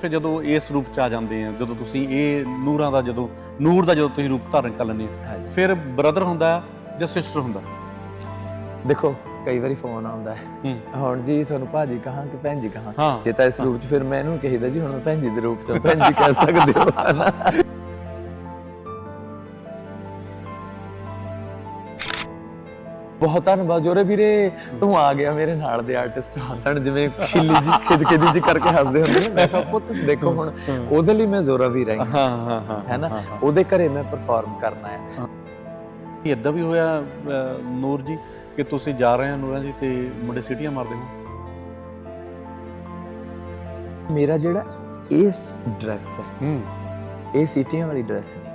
ਫਿਰ ਜਦੋਂ ਇਸ ਰੂਪ ਚ ਆ ਜਾਂਦੇ ਆ ਜਦੋਂ ਤੁਸੀਂ ਇਹ ਨੂਰਾਂ ਦਾ ਜਦੋਂ ਨੂਰ ਦਾ ਜਦੋਂ ਤੁਸੀਂ ਰੂਪ ਧਾਰਨ ਕਰ ਲੈਂਦੇ ਹਾਂਜੀ। ਫਿਰ ਬ੍ਰਦਰ ਹੁੰਦਾ ਜਾਂ ਸਿਸਟਰ ਹੁੰਦਾ? ਦੇਖੋ ਕਈ ਵਾਰੀ ਫੋਨ ਆਉਂਦਾ ਹੈ। ਹੂੰ। ਹੁਣ ਜੀ ਤੁਹਾਨੂੰ ਭਾਜੀ ਕਹਾਂ ਕਿ ਭੈਣ ਜੀ ਕਹਾਂ? ਹਾਂ। ਜੇ ਤਾਂ ਇਸ ਰੂਪ ਚ ਫਿਰ ਮੈਂ ਇਹਨੂੰ ਕਹੀਦਾ ਜੀ ਹੁਣ ਮੈਂ ਭੈਣ ਜੀ ਦੇ ਰੂਪ ਚ ਭੈਣ ਜੀ ਕਹਿ ਸਕਦੇ ਹੋ ਹਨਾ? ਬਹੁਤ ਧੰਨਵਾਦ ਜੋਰੇ ਵੀਰੇ। ਤੂੰ ਆ ਗਿਆ ਮੇਰੇ ਨਾਲ ਦੇ ਆਰਟਿਸਟ ਹੱਸਣ ਜਿਵੇਂ ਖਿੱਲੀ ਜੀ ਖਿਦ ਖਿਦੀ ਜੀ ਕਰਕੇ ਹੱਸਦੇ ਹੁੰਦੇ ਨੇ। ਮੈਂ ਕਿਹਾ ਪੁੱਤ ਦੇਖੋ ਹੁਣ ਉਹਦੇ ਲਈ ਮੈਂ ਜ਼ੋਰਾ ਵੀ ਰਹੀ ਹਾਂ। ਹਾਂ ਹਾਂ ਹੈ ਨਾ? ਹਾਂ, ਹਾਂ। ਉਹਦੇ ਘਰੇ ਮੈਂ ਪਰਫਾਰਮ ਕਰਨਾ ਹੈ। ਇਹ ਇਦਾਂ ਵੀ ਹੋਇਆ ਨੂਰ ਜੀ ਕਿ ਤੁਸੀਂ ਜਾ ਰਹੇ ਹੋ ਨੂਰਾਂ ਜੀ ਤੇ ਮੁੰਡੇ ਸੀਟੀਆਂ ਮਾਰਦੇ ਹੋ? ਮੇਰਾ ਜਿਹੜਾ ਇਸ ਡਰੈਸ ਹੈ ਹੂੰ। ਇਹ ਸੀਟੀਆਂ ਵਾਲੀ ਡਰੈਸ ਹੈ।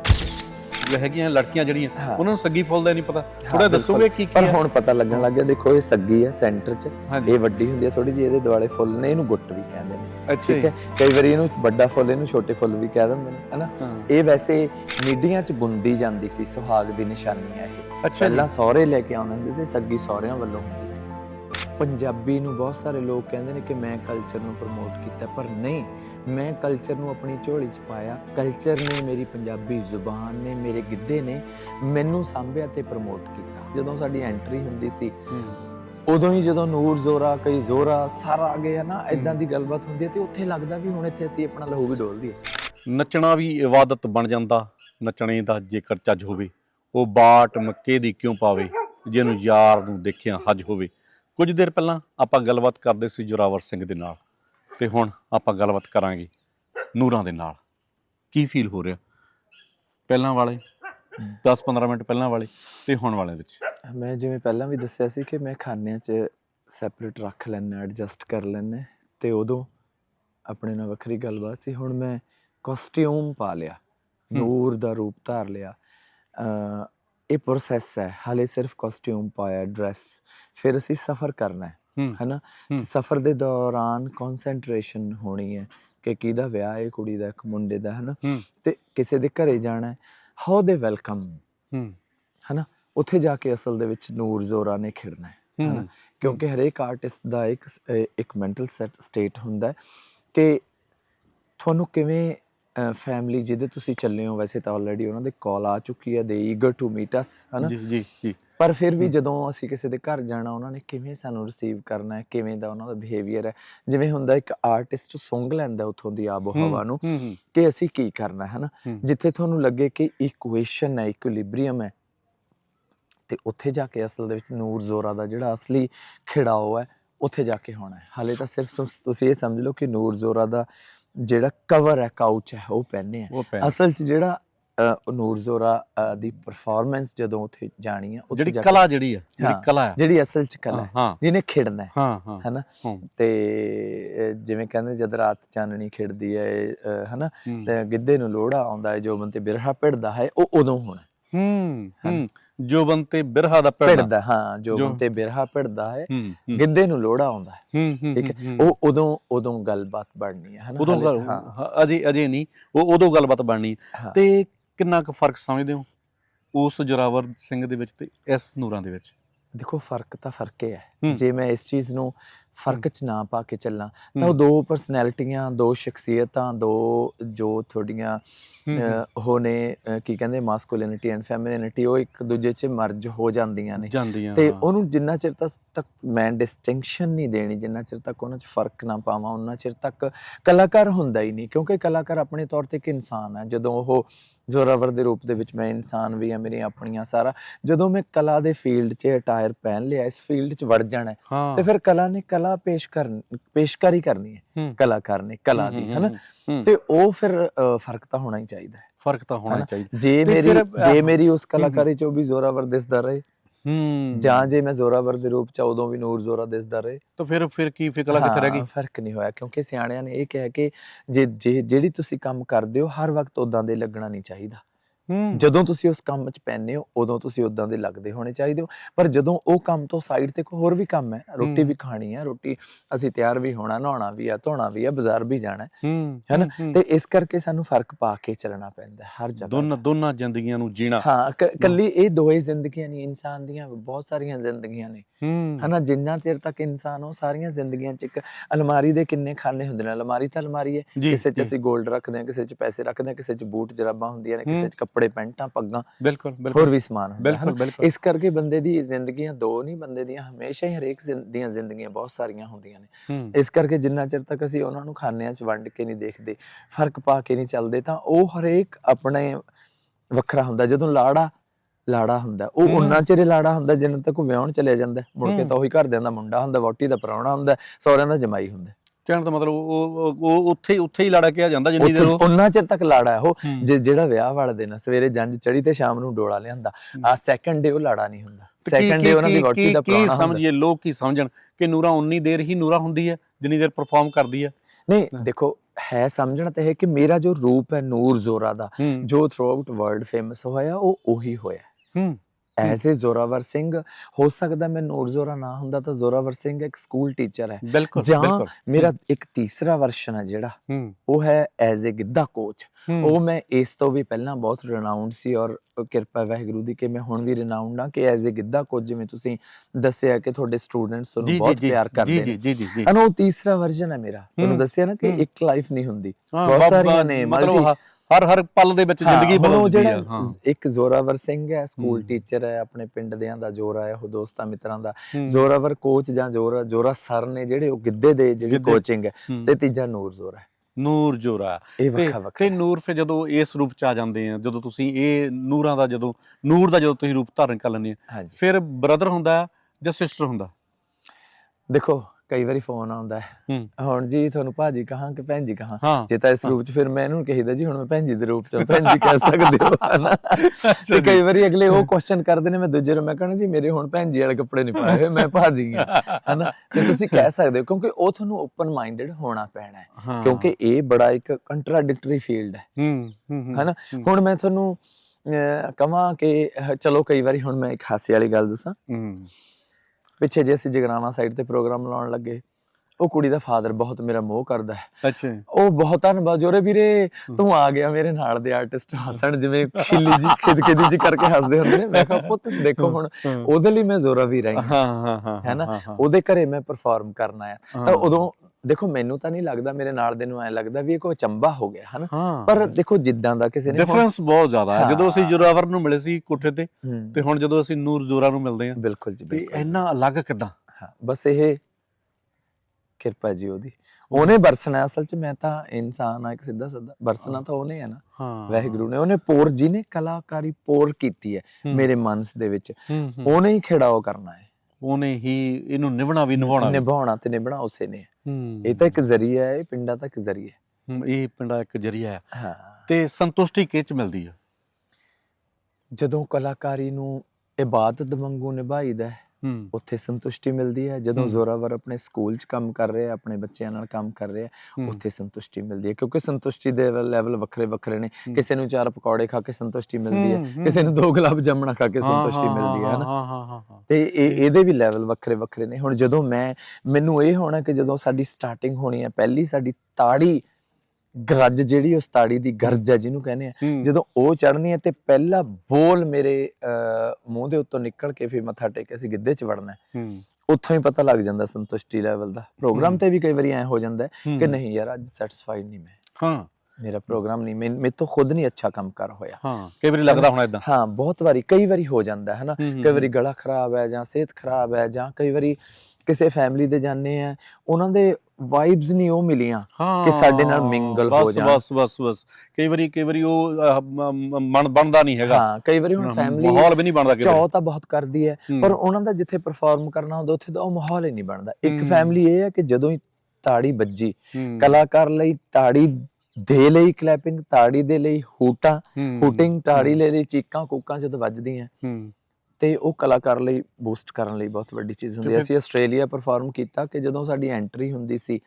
ਹੈਗੀਆਂ ਲੜਕੀਆਂ ਜਿਹੜੀਆਂ ਉਹਨਾਂ ਨੂੰ ਸੱਗੀ ਫੁੱਲ ਦਾ ਨਹੀਂ ਪਤਾ। ਥੋੜਾ। ਦੱਸੋਗੇ ਕੀ ਕੀ ਪਰ ਹੁਣ ਪਤਾ ਲੱਗਣ ਲੱਗ ਗਿਆ ਦੇਖੋ ਇਹ ਸੱਗੀ ਹੈ ਸੈਂਟਰ 'ਚ। ਇਹ ਵੱਡੀ ਹੁੰਦੀ ਹੈ ਥੋੜੀ ਜਿਹੀ ਇਹਦੇ ਦੁਆਲੇ ਫੁੱਲ ਨੇ ਇਹਨੂੰ ਗੁੱਟ ਵੀ ਕਹਿੰਦੇ ਨੇ। ਠੀਕ ਹੈ? ਕਈ ਵਾਰੀ ਇਹਨੂੰ ਵੱਡਾ ਫੁੱਲ ਇਹਨੂੰ ਛੋਟੇ ਫੁੱਲ ਵੀ ਕਹਿ ਦਿੰਦੇ ਨੇ ਹਨਾ। ਇਹ ਵੈਸੇ ਮੀਡੀਆਂ 'ਚ ਬੁੰਦੀ ਜਾਂਦੀ ਸੀ ਸੁਹਾਗ ਦੀ ਨਿਸ਼ਾਨੀ ਹੈ ਇਹ। ਪਹਿਲਾਂ ਸਹੁਰੇ ਲੈ ਕੇ ਆਉਂਦੇ ਹੁੰਦੇ ਸੀ ਸੱਗੀ ਸਹੁਰਿਆਂ ਵੱਲੋਂ ਹੁੰਦੀ ਸੀ। ਪੰਜਾਬੀ ਨੂੰ ਬਹੁਤ ਸਾਰੇ ਲੋਕ ਕਹਿੰਦੇ ਨੇ ਕਿ ਮੈਂ ਕਲਚਰ ਨੂੰ ਪ੍ਰਮੋਟ ਕੀਤਾ, ਪਰ ਨਹੀਂ, ਮੈਂ ਕਲਚਰ ਨੂੰ ਆਪਣੀ ਝੋਲੀ 'ਚ ਪਾਇਆ। ਕਲਚਰ ਨੇ ਮੇਰੀ ਪੰਜਾਬੀ ਜ਼ੁਬਾਨ ਨੇ, ਮੇਰੇ ਗਿੱਧੇ ਨੇ ਮੈਨੂੰ ਸਾਂਭਿਆ ਤੇ ਪ੍ਰਮੋਟ ਕੀਤਾ। ਜਦੋਂ ਸਾਡੀ ਐਂਟਰੀ ਹੁੰਦੀ ਸੀ, ਉਦੋਂ ਹੀ ਜਦੋਂ ਨੂਰ ਜ਼ੋਰਾ, ਕਈ ਜ਼ੋਰਾ, ਸਾਰਾ ਆ ਗਏ ਨਾ ਇਦਾਂ ਦੀ ਗੱਲਬਾਤ ਹੁੰਦੀ ਹੈ ਤੇ ਉੱਥੇ ਲੱਗਦਾ ਵੀ ਹੁਣ ਇੱਥੇ ਅਸੀਂ ਆਪਣਾ ਲਹੂ ਵੀ ਡੋਲ ਦਈਏ। ਨੱਚਣਾ ਵੀ ਇਬਾਦਤ ਬਣ ਜਾਂਦਾ, ਨੱਚਣੇ ਦਾ ਜੇਕਰ ਚੱਜ ਹੋਵੇ, ਉਹ ਬਾਟ ਮੱਕੇ ਦੀ ਕਿਉਂ ਪਾਵੇ, ਜਿਹਨੂੰ ਯਾਰ ਨੂੰ ਦੇਖਿਆ ਹੱਜ ਹੋਵੇ। ਕੁਝ ਦੇਰ ਪਹਿਲਾਂ ਆਪਾਂ ਗੱਲਬਾਤ ਕਰਦੇ ਸੀ ਜੋਰਾਵਰ ਸਿੰਘ ਦੇ ਨਾਲ ਤੇ ਹੁਣ ਆਪਾਂ ਗੱਲਬਾਤ ਕਰਾਂਗੇ ਨੂਰਾਂ ਦੇ ਨਾਲ। ਕੀ ਫੀਲ ਹੋ ਰਿਹਾ? ਪਹਿਲਾਂ ਵਾਲੇ 10-15 ਮਿੰਟ ਪਹਿਲਾਂ ਵਾਲੇ ਤੇ ਹੁਣ ਵਾਲੇ ਵਿੱਚ? ਮੈਂ ਜਿਵੇਂ ਪਹਿਲਾਂ ਵੀ ਦੱਸਿਆ ਸੀ ਕਿ ਮੈਂ ਖਾਨਿਆਂ 'ਚ ਸੈਪਰੇਟ ਰੱਖ ਲੈਣਾ ਐਡਜਸਟ ਕਰ ਲੈਣਾ ਤੇ ਉਦੋਂ ਆਪਣੇ ਨਾਲ ਵੱਖਰੀ ਗੱਲਬਾਤ ਸੀ। ਹੁਣ ਮੈਂ ਕਾਸਟਿਊਮ ਪਾ ਲਿਆ ਨੂਰ ਦਾ ਰੂਪ ਧਾਰ ਲਿਆ। ਇਹ ਪ੍ਰੋਸੈਸ ਹੈ। ਹਾਲੇ ਸਿਰਫ ਕਾਸਟਿਊਮ ਪਾਇਆ ਡਰੈਸ ਫਿਰ ਅਸੀਂ ਸਫ਼ਰ ਕਰਨਾ ਹੈ ਹੈਨਾ। ਸਫ਼ਰ ਦੇ ਦੌਰਾਨ ਕਨਸੈਂਟਰੇਸ਼ਨ ਹੋਣੀ ਹੈ ਕਿ ਕਿਹਦਾ ਵਿਆਹ ਹੈ ਕੁੜੀ ਦਾ ਇੱਕ ਮੁੰਡੇ ਦਾ ਹੈਨਾ। ਤੇ ਕਿਸੇ ਦੇ ਘਰੇ ਜਾਣਾ ਹੈ। ਹਾਊ ਦੇ ਵੈਲਕਮ ਹਨਾ? ਉੱਥੇ ਜਾ ਕੇ ਅਸਲ ਦੇ ਵਿੱਚ ਨੂਰ ਜ਼ੋਰਾ ਨੇ ਖਿੜਨਾ ਹੈ ਹਨਾ? ਕਿਉਂਕਿ ਹਰੇਕ ਆਰਟਿਸਟ ਦਾ ਇੱਕ ਇੱਕ ਮੈਂਟਲ ਸਟੇਟ ਹੁੰਦਾ ਹੈ ਕਿ ਤੁਹਾਨੂੰ ਕਿਵੇਂ ਫੈਮਿਲੀ ਜਿਹਦੇ ਤੁਸੀਂ ਚੱਲੇ ਹੋ ਵੈਸੇ ਤਾਂ ਆਲਰੇਡੀ ਉਹਨਾਂ ਦੇ ਕਾਲ ਆ ਚੁੱਕੀ ਹੈ ਦੇ ਈਗਰ ਟੂ ਮੀਟ ਅਸ ਹਨਾ? ਜੀ ਜੀ ਜੀ। ਪਰ ਫਿਰ ਵੀ। ਜਦੋਂ ਅਸੀਂ ਕਿਸੇ ਦੇ ਘਰ ਜਾਣਾ ਉਹਨਾਂ ਨੇ ਕਿਵੇਂ ਸਾਨੂੰ ਰਿਸੀਵ ਕਰਨਾ ਹੈ ਕਿਵੇਂ ਦਾ ਉਹਨਾਂ ਦਾ ਬਿਹੇਵੀਅਰ ਹੈ? ਜਿਵੇਂ ਹੁੰਦਾ ਇੱਕ ਆਰਟਿਸਟ ਸੁੰਘ ਲੈਂਦਾ ਉਥੋਂ ਦੀ ਆਬੋ ਹਵਾ ਨੂੰ ਕਿ ਅਸੀਂ ਕੀ ਕਰਨਾ ਹੈ ਨਾ ਹੂੰ। ਜਿੱਥੇ ਤੁਹਾਨੂੰ ਲੱਗੇ ਕਿ ਇਕੁਏਸ਼ਨ ਹੈ ਇਕੁਇਲਿਬਰੀਅਮ ਹੈ ਤੇ ਉੱਥੇ ਜਾ ਕੇ ਅਸਲ ਦੇ ਵਿੱਚ ਨੂਰ ਜ਼ੋਰਾ ਦਾ ਜਿਹੜਾ ਅਸਲੀ ਖਿੜਾਓ ਹੈ ਉੱਥੇ ਜਾ ਕੇ ਹੋਣਾ ਹੈ। ਹਾਲੇ ਤਾਂ ਸਿਰਫ ਤੁਸੀਂ ਇਹ ਸਮਝ ਲਓ ਕਿ ਨੂਰ ਜ਼ੋਰਾ ਦਾ ਜਿਹੜਾ ਕਵਰ ਹੈ ਕਾਊਚ ਹੈ ਉਹ ਪਹਿਨੇ ਆ। ਅਸਲ 'ਚ ਜਿਹੜਾ ਨੂਰ ਜ਼ੋਰਾ ਦੀ ਪਰਫਾਰਮੈਂਸ ਜਦੋਂ ਉੱਥੇ ਜਾਣੀ ਉੱਥੇ ਜਿਹੜੀ ਜਾ ਕਲਾ ਜਿਹੜੀ ਆ ਜਿਹੜੀ। ਕਲਾ ਹੈ। ਜਿਹੜੀ ਅਸਲ 'ਚ ਕਲਾ ਹੈ ਜਿਹਨੇ ਖਿੜਨਾ ਹੈ ਹੈਨਾ। ਤੇ ਜਿਵੇਂ ਕਹਿੰਦੇ ਜਦ ਰਾਤ ਚਾਨਣੀ ਖਿੜਦੀ ਹੈ ਹੈਨਾ? ਤੇ ਗਿੱਧੇ ਨੂੰ ਲੋੜਾ ਆਉਂਦਾ ਹੈ ਜੋਬਨ ਤੇ ਬਿਰਹਾ ਭਿੜਦਾ ਹੈ ਉਹ ਉਦੋਂ ਹੋਣਾ। ਹੂੰ। ਜੋਬਨ ਤੇ ਬਿਰਹਾ ਦਾ ਪਿੜਦਾ ਭਿੜਦਾ ਹਾਂ ਜੋਬਨ ਤੇ ਬਿਰਹਾ ਭਿੜਦਾ ਹੈ। ਗਿੱਧੇ ਨੂੰ ਲੋੜਾ ਆਉਂਦਾ ਹੈ। ਠੀਕ ਹੈ? ਉਹ ਉਦੋਂ ਉਦੋਂ ਗੱਲਬਾਤ ਬਣਨੀ ਹੈ ਹਨਾ? ਉਦੋਂ ਅਜੇ ਅਜੇ ਨਹੀਂ। ਉਹ ਉਦੋਂ ਗੱਲਬਾਤ ਬਣਨੀ। ਤੇ ਕਿੰਨਾ ਕੁ ਫ਼ਰਕ ਸਮਝਦੇ ਹੋ? ਉਸ ਜੋਰਾਵਰ ਸਿੰਘ ਦੇ ਵਿੱਚ ਤੇ ਇਸ ਨੂਰਾਂ ਦੇ ਵਿੱਚ? ਦੇਖੋ ਫ਼ਰਕ ਤਾਂ ਫ਼ਰਕ ਹੂੰ। ਜੇ ਮੈਂ ਇਸ ਚੀਜ਼ ਨੂੰ ਫ਼ਰਕ ਚ ਨਾ ਪਾ ਕੇ ਚੱਲਾਂ। ਤਾਂ ਉਹ ਦੋ ਪਰਸਨੈਲਿਟੀਆਂ ਦੋ ਸ਼ਖਸੀਅਤਾਂ ਦੋ ਜੋ ਤੁਹਾਡੀਆਂ ਉਹ ਨੇ ਕੀ ਕਹਿੰਦੇ ਮਾਸਕੂਲਿਨਿਟੀ ਐਂਡ ਫੈਮਿਨਿਟੀ ਉਹ ਇੱਕ ਦੂਜੇ 'ਚ ਮਰਜ ਹੋ ਜਾਂਦੀਆਂ ਨੇ। ਤੇ। ਉਹਨੂੰ ਜਿੰਨਾ ਚਿਰ ਤੱਕ ਮੈਂ ਡਿਸਟਿੰਕਸ਼ਨ ਨਹੀਂ ਦੇਣੀ ਜਿੰਨਾ ਚਿਰ ਤੱਕ ਉਹਨਾਂ 'ਚ ਫ਼ਰਕ ਨਾ ਪਾਵਾਂ ਉਹਨਾਂ ਚਿਰ ਤੱਕ ਕਲਾਕਾਰ ਹੁੰਦਾ ਹੀ ਨਹੀਂ ਕਿਉਂਕਿ ਕਲਾਕਾਰ ਆਪਣੇ ਤੌਰ ਤੇ ਇੱਕ ਇਨਸਾਨ ਹੈ ਜਦੋਂ ਉਹ ਜ਼ੋਰਾਵਰ ਦੇ ਰੂਪ ਦੇ ਵਿੱਚ ਮੈਂ ਇਨਸਾਨ ਵੀ ਆ ਮੇਰੀਆਂ ਆਪਣੀਆਂ ਸਾਰਾ। ਜਦੋਂ ਮੈਂ ਕਲਾ ਦੇ ਫੀਲਡ 'ਚ ਅਟਾਇਰ ਪਹਿਨ ਲਿਆ ਇਸ ਫੀਲਡ 'ਚ ਵੜ ਜਾਣਾ ਤੇ ਫਿਰ ਕਲਾ ਨੇ ਕਲਾ ਪੇਸ਼ ਕਰਨ ਪੇਸ਼ਕਾਰੀ ਕਰਨੀ ਹੈ ਕਲਾਕਾਰ ਨੇ ਕਲਾ ਦੀ ਹੂੰ, ਹਨਾ? ਤੇ ਉਹ ਫਿਰ ਫ਼ਰਕ ਤਾਂ ਹੋਣਾ ਹੀ ਚਾਹੀਦਾ ਹੈ। ਫ਼ਰਕ ਤਾਂ ਹੋਣਾ? ਚਾਹੀਦਾ ਜੇ ਮੇਰੀ ਜੇ ਮੇਰੀ ਉਸ ਕਲਾਕਾਰੀ 'ਚ ਉਹ ਵੀ ਜ਼ੋਰਾਵਰ ਦਿਸਦਾ ਰਹੇ ਹੂੰ। ਜਾਂ ਜੇ ਮੈਂ ਜ਼ੋਰਾਵਰ ਦੇ ਰੂਪ 'ਚ ਉਦੋਂ ਵੀ ਨੂਰ ਜ਼ੋਰਾ ਦਿਸਦਾ ਰਹੇ। ਤਾਂ ਫਿਰ ਫਿਰ ਕੀ ਫਿਰ ਕਲਾ ਕਿੱਥੇ ਰਹਿ ਗਈ? ਫ਼ਰਕ ਨਹੀਂ ਹੋਇਆ ਕਿਉਂਕਿ ਸਿਆਣਿਆਂ ਨੇ ਇਹ ਕਿਹਾ ਕਿ ਜੇ ਜਿਹੜੀ ਤੁਸੀਂ ਕੰਮ ਕਰਦੇ ਹੋ ਹਰ ਵਕਤ ਉਦਾਂ ਦੇ ਲੱਗਣਾ ਨਹੀਂ ਚਾਹੀਦਾ। ਜਦੋਂ ਤੁਸੀਂ ਉਸ ਕੰਮ 'ਚ ਪੈਂਦੇ ਹੋ ਉਦੋਂ ਤੁਸੀਂ ਉਦਾਂ ਦੇ ਲੱਗਦੇ ਹੋਣੇ ਚਾਹੀਦੇ ਹੋ। ਪਰ ਜਦੋਂ ਉਹ ਕੰਮ ਤੋਂ ਸਾਈਡ ਤੇ ਕੋਈ ਹੋਰ ਵੀ ਕੰਮ ਹੈ ਰੋਟੀ। ਵੀ ਖਾਣੀ ਹੈ ਰੋਟੀ ਅਸੀਂ ਤਿਆਰ ਵੀ ਹੋਣਾ ਨਹਾਉਣਾ ਵੀ ਆ ਧੋਣਾ ਵੀ ਆ ਬਾਜ਼ਾਰ ਵੀ ਜਾਣਾ ਹੈ ਹੈਨਾ? ਤੇ ਇਸ ਕਰਕੇ ਸਾਨੂੰ ਫ਼ਰਕ ਪਾ ਕੇ ਚੱਲਣਾ ਪੈਂਦਾ ਹਰ ਜਗ੍ਹਾ ਦੋਨਾਂ ਦੋਨਾਂ ਜ਼ਿੰਦਗੀਆਂ ਨੂੰ ਜੀਣਾ। ਹਾਂ ਕੱਲੀ ਇਹ ਦੋਏ ਜ਼ਿੰਦਗੀਆਂ ਨਹੀਂ ਇਨਸਾਨ ਦੀਆਂ ਬਹੁਤ ਸਾਰੀਆਂ ਜ਼ਿੰਦਗੀਆਂ ਨੇ। ਹਨਾ ਜਿੰਨਾ ਚਿਰ ਤੱਕ ਇਨਸਾਨ ਉਹ ਸਾਰੀਆਂ ਜ਼ਿੰਦਗੀਆਂ 'ਚ ਇੱਕ ਅਲਮਾਰੀ ਦੇ ਕਿੰਨੇ ਖਾਨੇ ਹੁੰਦੇ ਨੇ ਅਲਮਾਰੀ ਤਾਂ ਅਲਮਾਰੀ ਹੈ। ਕਿਸੇ 'ਚ ਅਸੀਂ 골ਡ ਰੱਖਦੇ ਹਾਂ ਕਿਸੇ 'ਚ ਪੈਸੇ ਰੱਖਦੇ ਹਾਂ ਕਿਸੇ 'ਚ ਬੂਟ ਜਰਾਬਾਂ ਹੁੰਦੀਆਂ ਨੇ ਕਿਸੇ। 'ਚ ਕੱਪੜੇ ਪੈਂਟਾਂ ਪੱਗਾਂ ਬਿਲਕੁਲ ਹੋਰ ਵੀ ਸਮਾਨ ਹੁੰਦਾ ਹੈ ਬਿਲਕੁਲ ਹਨਾ? ਬਿਲਕੁਲ ਇਸ ਕਰਕੇ ਬੰਦੇ ਦੀ ਜ਼ਿੰਦਗੀਆਂ ਦੋ ਨਹੀਂ ਬੰਦੇ ਦੀਆਂ ਹਮੇਸ਼ਾ ਹੀ ਹਰੇਕ ਦੀਆਂ ਜ਼ਿੰਦਗੀਆਂ ਬਹੁਤ ਸਾਰੀਆਂ ਹੁੰਦੀਆਂ ਨੇ ਇਸ ਕਰਕੇ ਜਿੰਨਾ ਚਿਰ ਤੱਕ ਅਸੀਂ ਉਹਨਾਂ ਨੂੰ ਖਾਨਿਆਂ 'ਚ ਵੰਡ ਕੇ ਨਹੀਂ ਦੇਖਦੇ ਫ਼ਰਕ ਪਾ ਕੇ ਨਹੀਂ ਚੱਲਦੇ ਤਾਂ ਉਹ ਹਰੇਕ ਆਪਣੇ ਵੱਖਰਾ ਹੁੰਦਾ ਜਦੋਂ ਲਾੜਾ ਲਾੜਾ ਹੁੰਦਾ ਉਹ। ਉਹਨਾਂ ਚਿਰ ਲਾੜਾ ਹੁੰਦਾ ਜਿੰਨਾ ਤੱਕ ਉਹ ਵਿਆਹਣ ਚਲੇ ਜਾਂਦਾ। ਮੁੜ ਕੇ। ਤਾਂ ਉਹੀ ਘਰਦਿਆਂ ਦਾ ਮੁੰਡਾ ਹੁੰਦਾ ਵਹੁਟੀ ਦਾ ਪ੍ਰਾਹੁਣਾ ਹੁੰਦਾ ਸਹੁਰਿਆਂ ਦਾ ਜਮਾਈ ਹੁੰਦਾ ਕਹਿਣ ਦਾ ਮਤਲਬ ਉਹ ਉਹ- ਉੱਥੇ ਹੀ ਉੱਥੇ ਹੀ ਲੜਾ ਕਿਹਾ ਜਾਂਦਾ ਜਿੰਨੀ ਦੇਰ ਉਹ ਉਹਨਾਂ ਚਿਰ ਤੱਕ ਲਾੜਾ ਹੈ। ਉਹ ਜਿਹੜਾ ਵਿਆਹ ਵਾਲੇ ਦਿਨ ਸਵੇਰੇ ਜੰਜ ਚੜੀ ਤੇ ਸ਼ਾਮ ਨੂੰ ਡੋਲਾ ਲਿਆਂਦਾ ਆ ਸੈਕੰਡ ਡੇ ਉਹ ਲਾੜਾ ਨਹੀਂ ਹੁੰਦਾ। ਕੀ- ਸੈਕੰਡ ਕੀ- ਡੇ ਉਹਨਾਂ ਦੀ ਕੀ- ਵਹੁਟੀ ਦਾ ਕੀ ਪ੍ਰਾਹੁਣਾ ਹੁੰਦਾ। ਸਮਝੀਏ ਲੋਕ ਕੀ ਸਮਝਣ ਕਿ ਨੂਰਾ ਉਨੀ ਦੇਰ ਹੀ ਨੂਰਾ ਹੁੰਦੀ ਹੈ ਜਿੰਨੀ ਦੇਰ ਪਰਫਾਰਮ ਕਰਦੀ ਹੈ। ਨਹੀਂ। ਦੇਖੋ ਹੈ ਸਮਝਣਾ ਤੇ ਹੈ ਕਿ ਮੇਰਾ ਜੋ ਰੂਪ ਹੈ ਨੂਰ ਜ਼ੋਰਾ ਦਾ ਜੋ ਥਰੂ ਆਊਟ ਵਰਲਡ ਫੇਮਸ ਹੋਇਆ ਉਹ ਉਹੀ ਹੋਇਆ। ਹੂੰ। ਐਜ਼ ਏ ਜ਼ੋਰਾਵਰ ਸਿੰਘ ਹੋ ਸਕਦਾ ਮੈਂ ਨੂਰ ਜ਼ੋਰਾ ਨਾ ਹੁੰਦਾ ਤਾਂ ਜ਼ੋਰਾਵਰ ਸਿੰਘ ਇੱਕ ਸਕੂਲ ਟੀਚਰ ਹੈ। ਬਿਲਕੁਲ ਜਾਂ ਮੇਰਾ ਇੱਕ ਤੀਸਰਾ ਵਰਸ਼ਨ ਹੈ ਜਿਹੜਾ ਉਹ ਹੈ ਐਜ਼ ਏ ਗਿੱਧਾ ਕੋਚ ਉਹ ਮੈਂ ਇਸ ਤੋਂ ਵੀ ਪਹਿਲਾਂ ਬਹੁਤ ਰਿਨਾਊਂਡ ਸੀ ਔਰ ਕਿਰਪਾ ਵਾਹਿਗੁਰੂ ਦੀ ਕਿ ਮੈਂ ਹੁਣ ਵੀ ਰਿਨਾਊਂਡ ਹਾਂ ਕਿ ਐਜ਼ ਏ ਗਿੱਧਾ ਕੋਚ ਜਿਵੇਂ ਤੁਸੀਂ ਦੱਸਿਆ ਕਿ ਤੁਹਾਡੇ ਸਟੂਡੈਂਟਸ ਤੁਹਾਨੂੰ ਬਹੁਤ ਪਿਆਰ ਕਰਦੇ ਜੀ ਨੇ। ਜੀ ਜੀ ਜੀ। ਅਨੋ ਤੀਸਰਾ ਵਰਜਨ ਹੈ ਮੇਰਾ। ਤੁਹਾਨੂੰ ਦੱਸਿਆ ਨਾ ਕਿ। ਇੱਕ ਲਾਈਫ ਨਹੀਂ ਹੁੰਦੀ। ਬਹੁਤ ਸਾਰੀਆਂ ਨੇ, ਮਤਲਬ ਹਰ ਹਰ ਪਲ ਦੇ ਵਿੱਚ ਜ਼ਿੰਦਗੀ ਬਦਲਦੀ ਹੈ ਹਾਂ। ਇੱਕ ਜ਼ੋਰਾਵਰ ਸਿੰਘ ਹੈ ਸਕੂਲ। ਟੀਚਰ ਹੈ ਆਪਣੇ ਪਿੰਡ ਦਿਆਂ ਦਾ ਜੋਰਾ ਹੈ ਉਹ ਦੋਸਤਾਂ ਮਿੱਤਰਾਂ ਦਾ। ਜ਼ੋਰਾਵਰ ਕੋਚ ਜਾਂ ਜੋਰਾ ਜੋਰਾ ਸਰ ਨੇ ਜਿਹੜੇ ਉਹ ਗਿੱਧੇ ਦੇ ਜਿਹੜੀ। ਕੋਚਿੰਗ ਹੈ। ਤੇ ਤੀਜਾ ਨੂਰ ਜ਼ੋਰਾ ਹੈ। ਨੂਰ ਜੋਰਾ। ਤੇ ਨੂਰ ਫਿਰ ਜਦੋਂ ਇਸ ਰੂਪ ਚ ਆ ਜਾਂਦੇ ਆ ਜਦੋਂ ਤੁਸੀਂ ਇਹ ਨੂਰਾਂ ਦਾ ਜਦੋਂ ਨੂਰ ਦਾ ਜਦੋਂ ਤੁਸੀਂ ਰੂਪ ਧਾਰਨ ਕਰ ਲੈਂਦੇ ਆ ਫਿਰ ਬ੍ਰਦਰ ਹੁੰਦਾ ਜਾਂ ਸਿਸਟਰ ਹੁੰਦਾ? ਦੇਖੋ ਕਈ ਵਾਰੀ ਫੋਨ ਆਉਂਦਾ ਹੈ। ਹੁਣ ਜੀ ਤੁਹਾਨੂੰ ਭਾਜੀ ਕਹਾਂ ਕਿ ਭੈਣ ਜੀ ਕਹਾਂ? ਜੇ ਤਾਂ ਇਸ। ਰੂਪ ਚ ਫਿਰ ਮੈਂ ਇਹਨੂੰ ਕਹੀਦਾ ਜੀ ਹੁਣ ਮੈਂ ਭੈਣ ਜੀ ਦੇ ਰੂਪ ਚ ਭੈਣ ਜੀ ਕਹਿ ਸਕਦੇ ਹੋ ਹਨਾ? ਤੇ। ਕਈ ਵਾਰੀ ਅਗਲੇ ਉਹ ਕੁਐਸਚਨ ਕਰਦੇ ਨੇ ਮੈਂ ਦੂਜੇ ਨੂੰ ਮੈਂ ਕਹਣਾ ਜੀ ਮੇਰੇ ਹੁਣ ਭੈਣ ਜੀ ਵਾਲੇ ਕੱਪੜੇ ਨਹੀਂ ਪਾਏ ਹੋਏ ਮੈਂ ਭਾਜੀ ਹਾਂ ਹਨਾ? ਤੇ ਤੁਸੀਂ ਕਹਿ ਸਕਦੇ ਹੋ ਕਿਉਂਕਿ ਉਹ ਤੁਹਾਨੂੰ ਓਪਨ ਮਾਈਂਡਡ ਹੋਣਾ ਪੈਣਾ ਹੈ। ਕਿਉਂਕਿ ਇਹ ਬੜਾ ਇੱਕ ਕੰਟਰਾਡਿਕਟਰੀ ਫੀਲਡ ਹੈ। ਹਨਾ? ਹੁਣ ਮੈਂ ਤੁਹਾਨੂੰ ਕਵਾਂ ਕਿ ਚਲੋ ਕਈ ਵਾਰੀ ਹੁਣ ਮੈਂ ਇੱਕ ਹਾਸੇ ਵਾਲੀ ਗੱਲ ਦੱਸਾਂ। ਹੂੰ। ਪਿੱਛੇ ਜੇ ਅਸੀਂ ਜਗਰਾਵਾਂ ਸਾਈਡ ਤੇ ਪ੍ਰੋਗਰਾਮ ਲਾਉਣ ਲੱਗੇ ਉਹ ਕੁੜੀ ਦਾ ਫਾਦਰ ਬਹੁਤ ਮੇਰਾ ਮੋਹ ਕਰਦਾ ਹੈ। ਅੱਛਾ ਉਹ ਬਹੁਤ ਧੰਨਵਾਦ ਜੋਰੇ ਵੀਰੇ ਤੂੰ ਆ ਗਿਆ ਮੇਰੇ ਨਾਲ ਦੇ ਆਰਟਿਸਟ ਹੱਸਣ ਜਿਵੇਂ ਖਿੱਲੀ ਜੀ ਖਿਦਖਿਦੀ ਜੀ ਕਰਕੇ ਹੱਸਦੇ ਹੁੰਦੇ ਨੇ। ਮੈਂ ਕਿਹਾ ਪੁੱਤ ਦੇਖੋ ਹੁਣ ਉਹਦੇ ਲਈ ਮੈਂ ਜ਼ੋਰਾ ਵੀ ਰਹੀ ਹਾਂ ਹਾਂ ਹਾਂ ਹੈ ਨਾ? ਉਹਦੇ ਘਰੇ ਮੈਂ ਪਰਫਾਰਮ ਕਰਨਾ ਹਾਂ। ਤਾਂ ਉਦੋਂ ਦੇਖੋ ਮੈਨੂੰ ਤਾਂ ਨਹੀਂ ਲੱਗਦਾ ਮੇਰੇ ਨਾਲ ਦੇ ਨੂੰ ਐ ਲੱਗਦਾ ਵੀ ਇਹ ਕੋਈ ਚੰਬਾ ਹੋ ਗਿਆ ਹਨਾ? ਹਾਂ। ਪਰ ਦੇਖੋ ਜਿੱਦਾਂ ਦਾ ਕਿਸੇ ਨੇ ਡਿਫਰੈਂਸ ਬਹੁਤ ਜ਼ਿਆਦਾ ਹੈ। ਜਦੋਂ ਅਸੀਂ ਹਾਂ। ਜੋਰਾਵਰ ਨੂੰ ਮਿਲੇ ਸੀ ਕੋਠੇ ਤੇ ਹੂੰ, ਤੇ ਹੁਣ ਜਦੋਂ ਅਸੀਂ ਨੂਰ ਜੋਰਾ ਨੂੰ ਮਿਲਦੇ ਆ ਬਿਲਕੁਲ ਜੀ ਬਿਲਕੁਲ। ਇੰਨਾ ਅਲੱਗ ਕਿਦਾਂ? ਹਾਂ ਬਸ ਇਹ ਕਿਰਪਾ ਜੀ ਉਹਦੀ। ਉਹਨੇ ਬਰਸਣਾ ਅਸਲ 'ਚ ਮੈਂ ਤਾਂ ਇਨਸਾਨ ਆ ਇੱਕ ਸਿੱਧਾ ਸਿੱਧਾ ਬਰਸਣਾ ਤਾਂ ਉਹਨੇ ਹੈ ਨਾ। ਹਾਂ। ਵਾਹਿਗੁਰੂ ਨੇ ਉਹਨੇ ਪੋਰ ਜੀ ਨੇ ਕਲਾਕਾਰੀ ਪੋਰ ਕੀਤੀ ਹੈ ਹੂੰ, ਮੇਰੇ ਮਨਸ ਦੇ ਵਿੱਚ ਹੂੰ, ਹੂੰ। ਉਹਨੇ ਹੀ ਖਿੜਾਓ ਕਰਨਾ ਹੈ। ਉਹਨੇ ਹੀ ਇਹਨੂੰ ਨਿਭਣਾ ਵੀ ਨਿਭਾਉਣਾ ਨਿਭਾਉਣਾ ਤੇ ਨਿਭਣਾ ਉਸੇ ਨੇ। ਇਹ ਤਾਂ ਇੱਕ ਜ਼ਰੀਆ ਹੈ ਪਿੰਡਾਂ ਤੱਕ ਜ਼ਰੀਆ ਇਹ ਪਿੰਡਾ ਇੱਕ ਜਰੀਆ ਹੈ। ਹਾਂ। ਤੇ ਸੰਤੁਸ਼ਟੀ ਕਿਹ ਮਿਲਦੀ ਹੈ ਜਦੋਂ ਕਲਾਕਾਰੀ ਨੂੰ ਇਬਾਦਤ ਵਾਂਗੂ ਨਿਭਾਈਦਾ ਹੂੰ ਉੱਥੇ ਸੰਤੁਸ਼ਟੀ ਮਿਲਦੀ ਹੈ। ਜਦੋਂ। ਜ਼ੋਰਾਵਰ ਆਪਣੇ ਸਕੂਲ 'ਚ ਕੰਮ ਕਰ ਰਿਹਾ ਆਪਣੇ ਬੱਚਿਆਂ ਨਾਲ ਕੰਮ ਕਰ ਰਿਹਾ ਉੱਥੇ ਸੰਤੁਸ਼ਟੀ ਮਿਲਦੀ ਹੈ। ਕਿਉਂਕਿ ਸੰਤੁਸ਼ਟੀ ਦੇ ਲੈਵਲ ਵੱਖਰੇ ਵੱਖਰੇ ਨੇ। ਕਿਸੇ ਨੂੰ ਚਾਰ ਪਕੌੜੇ ਖਾ ਕੇ ਸੰਤੁਸ਼ਟੀ ਮਿਲਦੀ ਹੈ ਕਿਸੇ ਨੂੰ ਦੋ ਗੁਲਾਬ ਜਾਮਣਾ ਖਾ ਕੇ ਸੰਤੁਸ਼ਟੀ ਮਿਲਦੀ ਹੈ ਹਾਂ, ਹਨਾ? ਹਾਂ ਹਾਂ ਹਾਂ ਹਾਂ। ਤੇ ਇਹ ਇਹਦੇ ਵੀ ਲੈਵਲ ਵੱਖਰੇ ਵੱਖਰੇ ਨੇ। ਹੁਣ ਜਦੋਂ ਮੈਂ ਮੈਨੂੰ ਇਹ ਹੋਣਾ ਕਿ ਜਦੋਂ ਸਾਡੀ ਸਟਾਰਟਿੰਗ ਹੋਣੀ ਹੈ ਪਹਿਲੀ ਸਾਡੀ ਤਾੜੀ ਗਰਜ ਜਿਹੜੀ ਉਸ ਤਾੜੀ ਦੀ ਗਰਜ ਹੈ ਜਿਹਨੂੰ ਕਹਿੰਦੇ ਆ ਜਦੋਂ ਉਹ ਚੜ੍ਹਨੀ ਹੈ ਤੇ ਪਹਿਲਾ ਬੋਲ ਮੇਰੇ ਮੂੰਹ ਦੇ ਉੱਤੋਂ ਨਿਕਲ ਕੇ ਫਿਰ ਮੱਥਾ ਟੇਕ ਕੇ ਅਸੀਂ ਗਿੱਧੇ 'ਚ ਵੜਨਾ ਉੱਥੋਂ ਹੀ ਪਤਾ ਲੱਗ ਜਾਂਦਾ ਸੰਤੁਸ਼ਟੀ ਲੈਵਲ ਦਾ। ਪ੍ਰੋਗਰਾਮ। ਤੇ ਵੀ ਕਈ ਵਾਰੀ ਐ ਹੋ ਜਾਂਦਾ ਕਿ ਨਹੀਂ ਯਾਰ ਅੱਜ ਸੈਟੀਸਫਾਈਡ ਨਹੀਂ ਮੈਂ। ਹਾਂ। ਮੇਰਾ ਪ੍ਰੋਗਰਾਮ ਨਹੀਂ ਮੈਂ ਮੇਰੇ ਤੋਂ ਖੁਦ ਨਹੀਂ ਅੱਛਾ ਕੰਮ ਕਰ ਹੋਇਆ। ਹਾਂ ਕਈ ਵਾਰੀ ਲੱਗਦਾ ਹੋਣਾ ਇਦਾਂ ਹਾਂ ਬਹੁਤ ਵਾਰੀ ਕਈ ਵਾਰੀ ਹੋ ਜਾਂਦਾ ਹੈ ਨਾ ਕਈ ਵਾਰੀ ਗਲਾ ਖਰਾਬ ਹੈ ਜਾਂ ਸਿਹਤ ਖਰਾਬ ਹੈ ਜਾਂ ਕਈ ਵਾਰੀ ਕਿਸੇ ਫੈਮਿਲੀ ਦੇ ਜਾਣੇ ਆ ਉਹਨਾਂ ਦੇ ਵਾਈਬਸ ਨਹੀਂ ਉਹ ਮਿਲੀਆਂ ਕਿ ਸਾਡੇ ਨਾਲ mingle ਹੋ ਬਸ, ਜਾਣ। ਬਸ ਬਸ ਬਸ। ਕਈ ਵਾਰੀ ਕਈ ਵਾਰੀ ਉਹ ਮਨ ਬਣਦਾ ਨਹੀਂ ਹੈਗਾ। ਹਾਂ ਕਈ ਵਾਰੀ ਹੁਣ ਫੈਮਿਲੀ ਮਾਹੌਲ ਵੀ ਨਹੀਂ ਬਣਦਾ ਕਈ ਵਾਰੀ ਚਾਅ ਤਾਂ ਬਹੁਤ ਕਰਦੀ ਹੈ ਪਰ ਉਹਨਾਂ ਦਾ ਜਿੱਥੇ ਪਰਫਾਰਮ ਕਰਨਾ ਹੁੰਦਾ ਉੱਥੇ ਤਾਂ ਉਹ ਮਾਹੌਲ ਹੀ ਨਹੀਂ ਬਣਦਾ। ਇੱਕ। ਫੈਮਿਲੀ ਇਹ ਹੈ ਕਿ ਜਦੋਂ ਹੀ ਤਾੜੀ ਵੱਜੀ ਕਲਾਕਾਰ ਲਈ ਤਾੜੀ ਦੇ ਲਈ ਕਲੈਪਿੰਗ ਤਾੜੀ ਦੇ ਲਈ ਹੂਟਾਂ ਹੂਟਿੰਗ ਤਾੜੀ ਲਈ ਚੀਕਾਂ ਕੂਕਾਂ ਜਦ ਵੱਜਦੀਆਂ। ਹੂੰ, ਤੇ ਉਹ ਕਲਾਕਾਰ ਲਈ ਬੂਸਟ ਕਰਨ ਲਈ ਬਹੁਤ ਵੱਡੀ ਚੀਜ਼ ਹੁੰਦੀ ਹੈ। ਅਸੀਂ ਆਸਟ੍ਰੇਲੀਆ ਪਰਫਾਰਮ ਕੀਤਾ ਕਿ ਜਦੋਂ ਸਾਡੀ ਐਂਟਰੀ ਹੁੰਦੀ ਸੀ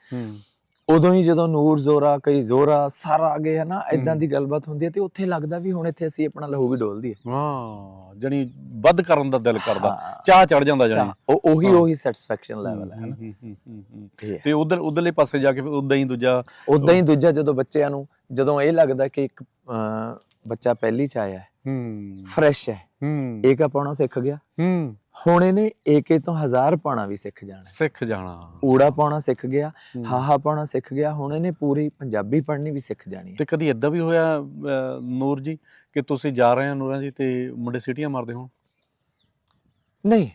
ਉਦੋਂ ਹੀ ਜਦੋਂ ਨੂਰ ਜ਼ੋਰਾ ਕਈ ਜ਼ੋਰਾ ਸਾਰਾ ਆ ਗਏ ਹਨਾ ਇਦਾਂ। ਦੀ ਗੱਲਬਾਤ ਹੁੰਦੀ ਹੈ ਤੇ ਉੱਥੇ ਲੱਗਦਾ ਵੀ ਹੁਣ ਇੱਥੇ ਅਸੀਂ ਆਪਣਾ ਲਹੂ ਵੀ ਡੋਲ ਦਈਏ ਹਾਂ ਜਣੀ ਵੱਧ ਕਰਨ ਦਾ ਦਿਲ ਕਰਦਾ ਚਾਹ ਚੜ ਜਾਂਦਾ ਜਣੀ। ਚਾਹ, ਉਹ ਉਹੀ। ਉਹੀ ਸੈਟੀਸਫੈਕਸ਼ਨ ਲੈਵਲ ਹੈ ਹਨਾ। ਤੇ ਉਧਰ ਉਧਰਲੇ ਪਾਸੇ ਜਾ ਕੇ ਫਿਰ ਉਦਾਂ ਹੀ ਦੂਜਾ ਉਦਾਂ ਹੀ ਦੂਜਾ ਜਦੋਂ ਬੱਚਿਆਂ ਨੂੰ ਜਦੋਂ ਇਹ ਲੱਗਦਾ ਕਿ ਇੱਕ ਬੱਚਾ ਪਹਿਲੀ ਚ ਆਇਆ ਹੈ ਹੂੰ। ਫਰੈਸ਼ ਹੈ ਹੂੰ। ਏਕਾ ਪਾਉਣਾ ਸਿੱਖ ਗਿਆ। ਹੂੰ। ਹੁਣ ਇਹਨੇ ਏਕੇ ਤੋਂ ਹਜ਼ਾਰ ਪਾਉਣਾ ਵੀ ਸਿੱਖ ਜਾਣਾ। ਸਿੱਖ ਜਾਣਾ। ਊੜਾ ਪਾਉਣਾ ਸਿੱਖ ਗਿਆ। ਹਾਹਾ ਪਾਉਣਾ ਸਿੱਖ ਗਿਆ ਹੁਣ ਇਹਨੇ ਪੂਰੀ ਪੰਜਾਬੀ ਪੜ੍ਹਨੀ ਵੀ ਸਿੱਖ ਜਾਣੀ ਹੈ। ਤੇ ਕਦੀ ਇਦਾਂ ਵੀ ਹੋਇਆ ਨੂਰ ਜੀ ਕਿ ਤੁਸੀਂ ਜਾ ਰਹੇ ਹੋ ਨੂਰਾਂ ਜੀ ਤੇ ਮੁੰਡੇ ਸੀਟੀਆਂ ਮਾਰਦੇ ਹੋ ਨਹੀਂ